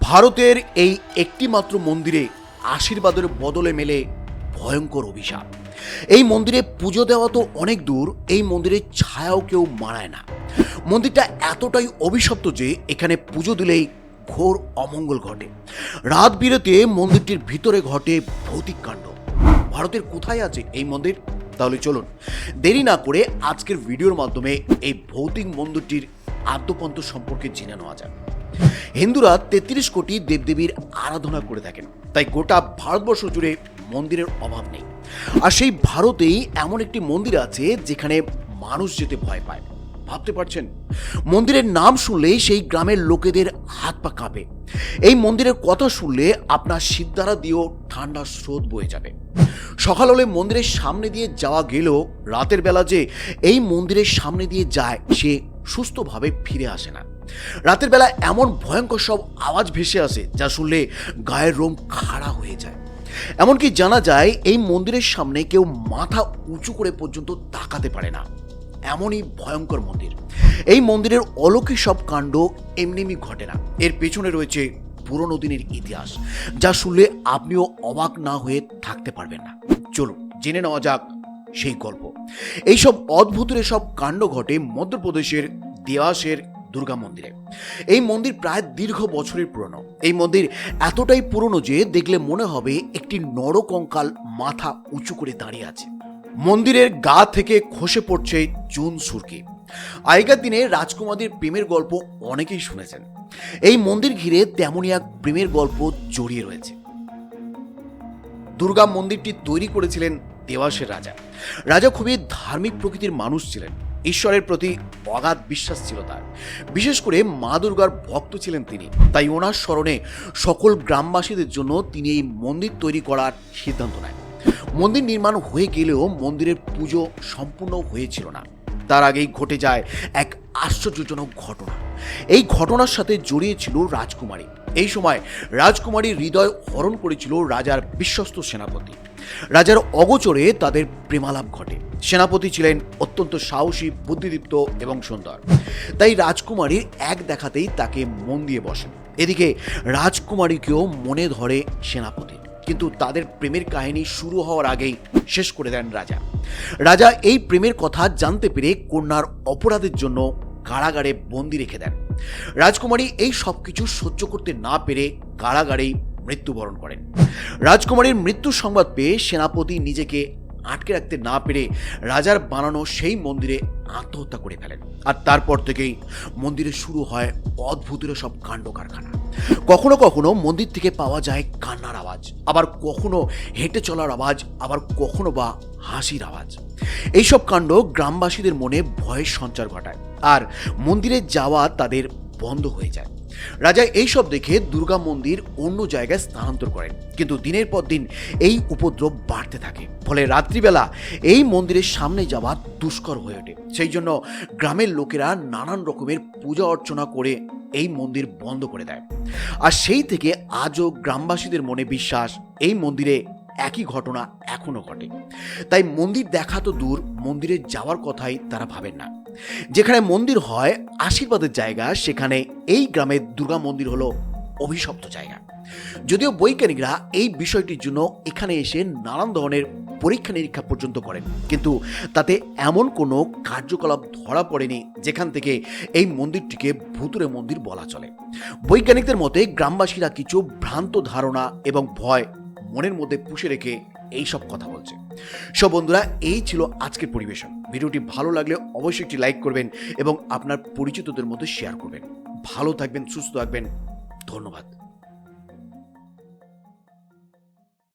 ভারতের এই একটিমাত্র মন্দিরে আশীর্বাদের বদলে মেলে ভয়ঙ্কর অভিশাপ। এই মন্দিরে পুজো দেওয়া তো অনেক দূর, এই মন্দিরের ছায়াও কেউ মানায় না। মন্দিরটা এতটাই অভিশপ্ত যে এখানে পুজো দিলেই ঘোর অমঙ্গল ঘটে। রাত বিরেতে মন্দিরটির ভিতরে ঘটে ভৌতিক কাণ্ড। ভারতের কোথায় আছে এই মন্দির? তাহলে চলুন। দেরি না করে আজকের ভিডিওর মাধ্যমে এই ভৌতিক মন্দিরটির আদ্যপন্ত সম্পর্কে জেনে নেওয়া যাক। হিন্দুরা তেত্রিশ কোটি দেবদেবীর আরাধনা করে থাকেন। তাই গোটা ভারতবর্ষ জুড়ে মন্দিরের অভাব নেই। আর সেই ভারতেই এমন একটি মন্দির আছে যেখানে মানুষ যেতে ভয় পায়। ভাবতে পারছেন? মন্দিরের নাম শুনলেই সেই গ্রামের লোকেদের হাত পা কাঁপে। এই মন্দিরের কথা শুনলে আপনার সিদ্ধারা দিয়েও ঠান্ডা স্রোত বয়ে যাবে। সকাল হলে মন্দিরের সামনে দিয়ে যাওয়া গেলেও রাতের বেলা যে এই মন্দিরের সামনে দিয়ে যায় সে সুস্থভাবে ফিরে আসে না। রাতের বেলা এমন ভয়ঙ্কর সব আওয়াজ ভেসে আসে যা শুনলে গায়ের রোম খাড়া হয়ে যায়। এমনকি জানা যায় এই মন্দিরের সামনে কেউ মাথা উঁচু করে পর্যন্ত তাকাতে পারে না। এমনই ভয়ঙ্কর মন্দির। এই মন্দিরের অলৌকিক সব কাণ্ড এমনিমি ঘটে না। এর পেছনে রয়েছে পুরনো দিনের ইতিহাস, যা শুনলে আপনিও অবাক না হয়ে থাকতে পারবেন না। চলুন, জেনে নেওয়া যাক সেই গল্প। এইসব অদ্ভুতের সব কাণ্ড ঘটে মধ্যপ্রদেশের দেওয়াসের দুর্গা মন্দিরে। এই মন্দির প্রায় দীর্ঘ বছরের পুরনো। এই মন্দির এতটাই পুরনো যে দেখলে মনে হবে একটি নরকঙ্কাল মাথা উঁচু করে দাঁড়িয়ে আছে। মন্দিরের গা থেকে খসে পড়ছে চুন সুরকি। আগেকার দিনে রাজকুমারীর প্রেমের গল্প অনেকেই শুনেছেন। এই মন্দির ঘিরে তেমনই এক প্রেমের গল্প জড়িয়ে রয়েছে। দুর্গা মন্দিরটি তৈরি করেছিলেন দেওয়াসের রাজা। রাজা খুবই ধার্মিক প্রকৃতির মানুষ ছিলেন। ঈশ্বরের প্রতি অগাধ বিশ্বাস ছিল তার। বিশেষ করে মা দুর্গার ভক্ত ছিলেন তিনি। তাই ওনার স্মরণে সকল গ্রামবাসীদের জন্য তিনি এই মন্দির তৈরি করার সিদ্ধান্ত নেন। মন্দির নির্মাণ হয়ে গেলেও মন্দিরের পুজো সম্পূর্ণ হয়েছিল না। তার আগেই ঘটে যায় এক আশ্চর্যজনক ঘটনা। এই ঘটনার সাথে জড়িয়ে ছিল রাজকুমারী। এই সময় রাজকুমারীর হৃদয় হরণ করেছিল রাজার বিশ্বস্ত সেনাপতি। রাজার অগোচরে তাদের প্রেমালাপ ঘটে। সেনাপতি ছিলেন অত্যন্ত সাহসী, বুদ্ধিদীপ্ত এবং সুন্দর। তাই রাজকুমারীর এক দেখাতেই তাকে মন দিয়ে বসেন। এদিকে রাজকুমারীকেও মনে ধরে সেনাপতি। কিন্তু তাদের প্রেমের কাহিনী শুরু হওয়ার আগেই শেষ করে দেন রাজা। রাজা এই প্রেমের কথা জানতে পেরে কন্যার অপরাধের জন্য কারাগারে বন্দি রেখে দেন। রাজকুমারী এই সব কিছু সহ্য করতে না পেরে কারাগারেই মৃত্যুবরণ করেন। রাজকুমারীর মৃত্যুর সংবাদ পেয়ে সেনাপতি নিজেকে আটকে রাখতে না পেরে রাজার বানানো সেই মন্দিরে আত্মহত্যা করে ফেলেন। আর তারপর থেকেই মন্দিরে শুরু হয় অদ্ভুতের সব কাণ্ড কারখানা। কখনো কখনো মন্দির থেকে পাওয়া যায় কান্নার আওয়াজ, আবার কখনো হেঁটে চলার আওয়াজ, আবার কখনো বা হাসির আওয়াজ। এইসব কাণ্ড গ্রামবাসীদের মনে ভয়ের সঞ্চার ঘটায়, আর মন্দিরে যাওয়া তাদের বন্ধ হয়ে যায়। রাজা এইসব দেখে দুর্গা মন্দির অন্য জায়গায় স্থানান্তর করেন। কিন্তু দিনের পর দিন এই উপদ্রব বাড়তে থাকে। ফলে রাত্রিবেলা এই মন্দিরের সামনে যাওয়া দুষ্কর হয়ে ওঠে। সেই জন্য গ্রামের লোকেরা নানান রকমের পূজা অর্চনা করে এই মন্দির বন্ধ করে দেয়। আর সেই থেকে আজও গ্রামবাসীদের মনে বিশ্বাস, এই মন্দিরে একই ঘটনা এখনও ঘটে। তাই মন্দির দেখা তো দূর, মন্দিরে যাওয়ার কথাই তারা ভাবেন না। যেখানে মন্দির হয়, আশীর্বাদের জায়গা, সেখানে এই গ্রামের দুর্গা মন্দির হলো অভিশপ্ত জায়গা। যদিও বৈজ্ঞানিকরা এই বিষয়টির জন্য এখানে এসে নানান ধরনের পরীক্ষা নিরীক্ষা পর্যন্ত করেন, কিন্তু তাতে এমন কোনো কার্যকলাপ ধরা পড়েনি যেখান থেকে এই মন্দিরটিকে ভুতুরে মন্দির বলা চলে। বৈজ্ঞানিকদের মতে গ্রামবাসীরা কিছু ভ্রান্ত ধারণা এবং ভয় মনের মধ্যে পুষে রেখে এই সব কথা বলছে। সব বন্ধুরা, এই ছিল আজকের পরিবেশন। ভিডিওটি ভালো লাগলে অবশ্যই একটি লাইক করবেন এবং আপনার পরিচিতদের মধ্যে শেয়ার করবেন। ভালো থাকবেন, সুস্থ থাকবেন। ধন্যবাদ।